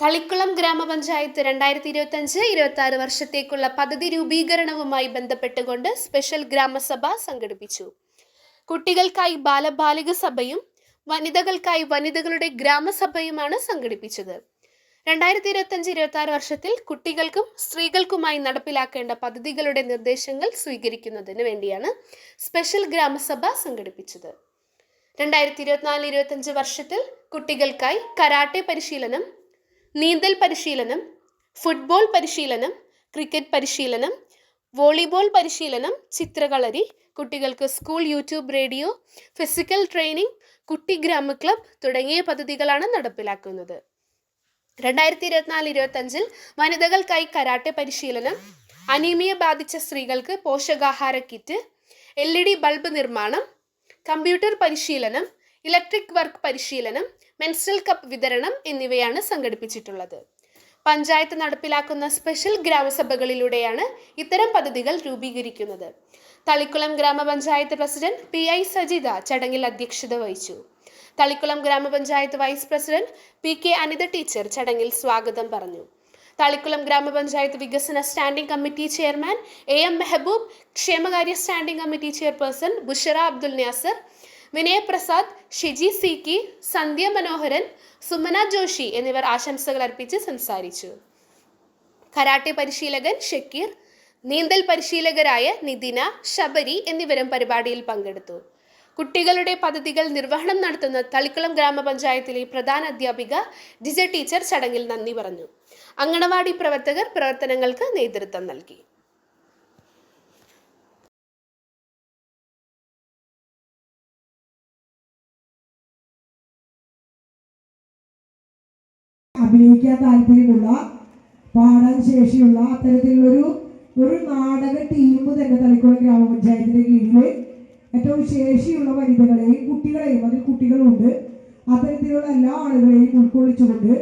തളിക്കുളം ഗ്രാമപഞ്ചായത്ത് രണ്ടായിരത്തി ഇരുപത്തഞ്ച് ഇരുപത്തി ആറ് വർഷത്തേക്കുള്ള പദ്ധതി രൂപീകരണവുമായി ബന്ധപ്പെട്ടുകൊണ്ട് സ്പെഷ്യൽ ഗ്രാമസഭ സംഘടിപ്പിച്ചു. കുട്ടികൾക്കായി ബാലബാലിക സഭയും വനിതകൾക്കായി വനിതകളുടെ ഗ്രാമസഭയുമാണ് സംഘടിപ്പിച്ചത്. രണ്ടായിരത്തി ഇരുപത്തഞ്ച് ഇരുപത്തി ആറ് വർഷത്തിൽ കുട്ടികൾക്കും സ്ത്രീകൾക്കുമായി നടപ്പിലാക്കേണ്ട പദ്ധതികളുടെ നിർദ്ദേശങ്ങൾ സ്വീകരിക്കുന്നതിന് വേണ്ടിയാണ് സ്പെഷ്യൽ ഗ്രാമസഭ സംഘടിപ്പിച്ചത്. രണ്ടായിരത്തി ഇരുപത്തിനാല് ഇരുപത്തഞ്ച് വർഷത്തിൽ കുട്ടികൾക്കായി കരാട്ടെ പരിശീലനം നീന്തൽ പരിശീലനം ഫുട്ബോൾ പരിശീലനം ക്രിക്കറ്റ് പരിശീലനം വോളിബോൾ പരിശീലനം ചിത്രകളരി കുട്ടികൾക്ക് school YouTube radio physical training കുട്ടി ഗ്രാമ ക്ലബ് തുടങ്ങിയ പദ്ധതികളാണ് നടപ്പിലാക്കുന്നത്. രണ്ടായിരത്തി ഇരുപത്തിനാല് ഇരുപത്തഞ്ചിൽ വനിതകൾക്കായി കരാട്ടെ പരിശീലനം അനീമിയ ബാധിച്ച സ്ത്രീകൾക്ക് പോഷകാഹാര kit L E D bulb നിർമ്മാണം കമ്പ്യൂട്ടർ പരിശീലനം ഇലക്ട്രിക് വർക്ക് പരിശീലനം മെൻസ്ട്രൽ കപ്പ് വിതരണം എന്നിവയാണ് സംഘടിപ്പിച്ചിട്ടുള്ളത്. പഞ്ചായത്ത് നടപ്പിലാക്കുന്ന സ്പെഷ്യൽ ഗ്രാമസഭകളിലൂടെയാണ് ഇത്തരം പദ്ധതികൾ രൂപീകരിക്കുന്നത്. തളിക്കുളം ഗ്രാമപഞ്ചായത്ത് പ്രസിഡന്റ് പി ഐ സജിത ചടങ്ങിൽ അധ്യക്ഷത വഹിച്ചു. തളിക്കുളം ഗ്രാമപഞ്ചായത്ത് vice president P K Anitha teacher ചടങ്ങിൽ സ്വാഗതം പറഞ്ഞു. തളിക്കുളം ഗ്രാമപഞ്ചായത്ത് വികസന standing committee chairman A M Mehboob ക്ഷേമകാര്യ standing committee chairperson Bushra Abdul Nasar Vinayaprasad Shiji C കി സന്ധ്യ മനോഹരൻ സുമന ജോഷി എന്നിവർ ആശംസകൾ അർപ്പിച്ച് സംസാരിച്ചു. കരാട്ടെ പരിശീലകൻ ഷക്കീർ നീന്തൽ പരിശീലകരായ നിതിന ശബരി എന്നിവരും പരിപാടിയിൽ പങ്കെടുത്തു. കുട്ടികളുടെ പദ്ധതികൾ നിർവഹണം നടത്തുന്ന തളിക്കുളം ഗ്രാമപഞ്ചായത്തിലെ പ്രധാന അധ്യാപിക ഡിജ ടീച്ചർ ചടങ്ങിൽ നന്ദി പറഞ്ഞു. അങ്കണവാടി പ്രവർത്തകർ പ്രവർത്തനങ്ങൾക്ക് നേതൃത്വം നൽകി. അഭിനയിക്കാൻ താല്പര്യമുള്ള പാടാൻ ശേഷിയുള്ള അത്തരത്തിലുള്ളൊരു ഒരു നാടക ടീം തന്നെ തളിക്കുളം ഗ്രാമപഞ്ചായത്തിന്റെ കീഴിൽ ഏറ്റവും ശേഷിയുള്ള വനിതകളെയും കുട്ടികളെയും അതിൽ കുട്ടികളുണ്ട്. അത്തരത്തിലുള്ള എല്ലാ ആളുകളെയും ഉൾക്കൊള്ളിച്ചുകൊണ്ട്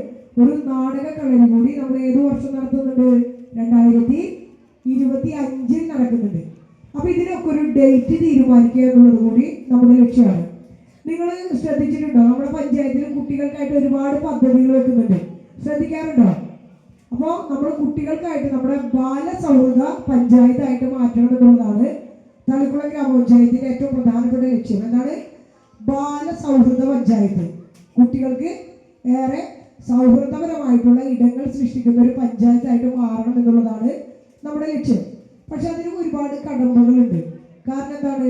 ഒരു നാടക കളരി കൂടി നമ്മൾ ഏതു വർഷം നടത്തുന്നുണ്ട്? രണ്ടായിരത്തി ഇരുപത്തി അഞ്ചിൽ നടക്കുന്നുണ്ട്. അപ്പോൾ ഇതിനൊക്കെ ഒരു ഡേറ്റ് തീരുമാനിക്കുക എന്നുള്ളത് കൂടി നമ്മുടെ ലക്ഷ്യമാണ്. നിങ്ങൾ ശ്രദ്ധിച്ചിട്ടുണ്ടോ? നമ്മുടെ പഞ്ചായത്തിൽ കുട്ടികൾക്കായിട്ട് ഒരുപാട് പദ്ധതികൾ വെക്കുന്നുണ്ട്. ശ്രദ്ധിക്കാറുണ്ടോ? അപ്പോ നമ്മൾ കുട്ടികൾക്കായിട്ട് നമ്മുടെ ബാലസൗഹൃദ പഞ്ചായത്തായിട്ട് മാറ്റണം എന്നുള്ളതാണ് തളിക്കുളം ഗ്രാമപഞ്ചായത്തിന്റെ ഏറ്റവും പ്രധാനപ്പെട്ട ലക്ഷ്യം. എന്താണ്? ബാലസൗഹൃദ പഞ്ചായത്ത്. കുട്ടികൾക്ക് ഏറെ സൗഹൃദപരമായിട്ടുള്ള ഇടങ്ങൾ സൃഷ്ടിക്കുന്ന ഒരു പഞ്ചായത്തായിട്ട് മാറണം എന്നുള്ളതാണ് നമ്മുടെ ലക്ഷ്യം. പക്ഷെ അതിന് ഒരുപാട് കടമ്പകളുണ്ട്. കാരണം എന്താണ്?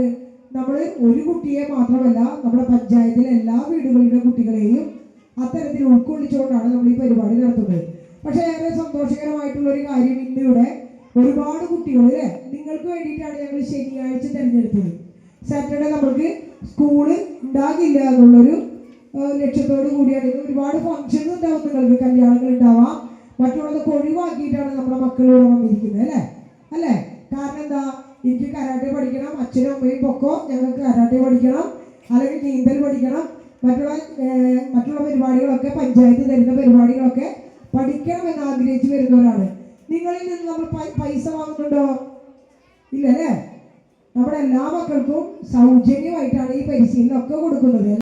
നമ്മൾ ഒരു കുട്ടിയെ മാത്രമല്ല നമ്മുടെ പഞ്ചായത്തിലെ എല്ലാ വീടുകളിലെ കുട്ടികളെയും അത്തരത്തിൽ ഉൾക്കൊള്ളിച്ചുകൊണ്ടാണ് നമ്മൾ ഈ പരിപാടി നടത്തുന്നത്. പക്ഷെ ഏറെ സന്തോഷകരമായിട്ടുള്ള ഒരു കാര്യം ഇന്നിവിടെ ഒരുപാട് കുട്ടികൾ അല്ലേ നിങ്ങൾക്ക് വേണ്ടിയിട്ടാണ് ഞങ്ങൾ ശനിയാഴ്ച തിരഞ്ഞെടുത്തത്. സാറ്റർഡേ നമുക്ക് സ്കൂൾ ഉണ്ടാകില്ല എന്നുള്ളൊരു ലക്ഷ്യത്തോട് കൂടിയാണ്. ഒരുപാട് ഫംഗ്ഷൻസ് ഉണ്ടാവും നിങ്ങൾക്ക്. കല്യാണങ്ങൾ ഉണ്ടാവാം. മറ്റുള്ളതൊക്കെ ഒഴിവാക്കിയിട്ടാണ് നമ്മുടെ മക്കൾ ഇവിടെ വന്നിരിക്കുന്നത് അല്ലേ അല്ലേ? കാരണം എന്താ? എനിക്ക് കരാട്ടെ പഠിക്കണം. അച്ഛനും അമ്മയും പൊക്കോ. ഞങ്ങൾക്ക് കരാട്ടെ പഠിക്കണം. അല്ലെങ്കിൽ നീന്തൽ പഠിക്കണം. മറ്റുള്ള മറ്റുള്ള പരിപാടികളൊക്കെ പഞ്ചായത്ത് തരുന്ന പരിപാടികളൊക്കെ പഠിക്കണം എന്ന് ആഗ്രഹിച്ച് വരുന്നവരാണ്. നിങ്ങളിൽ നിന്ന് നമ്മൾ പൈസ വാങ്ങുന്നുണ്ടോ? ഇല്ലല്ലേ? നമ്മുടെ എല്ലാ മക്കൾക്കും സൗജന്യമായിട്ടാണ് ഈ പരിശീലനം ഒക്കെ കൊടുക്കുന്നത്.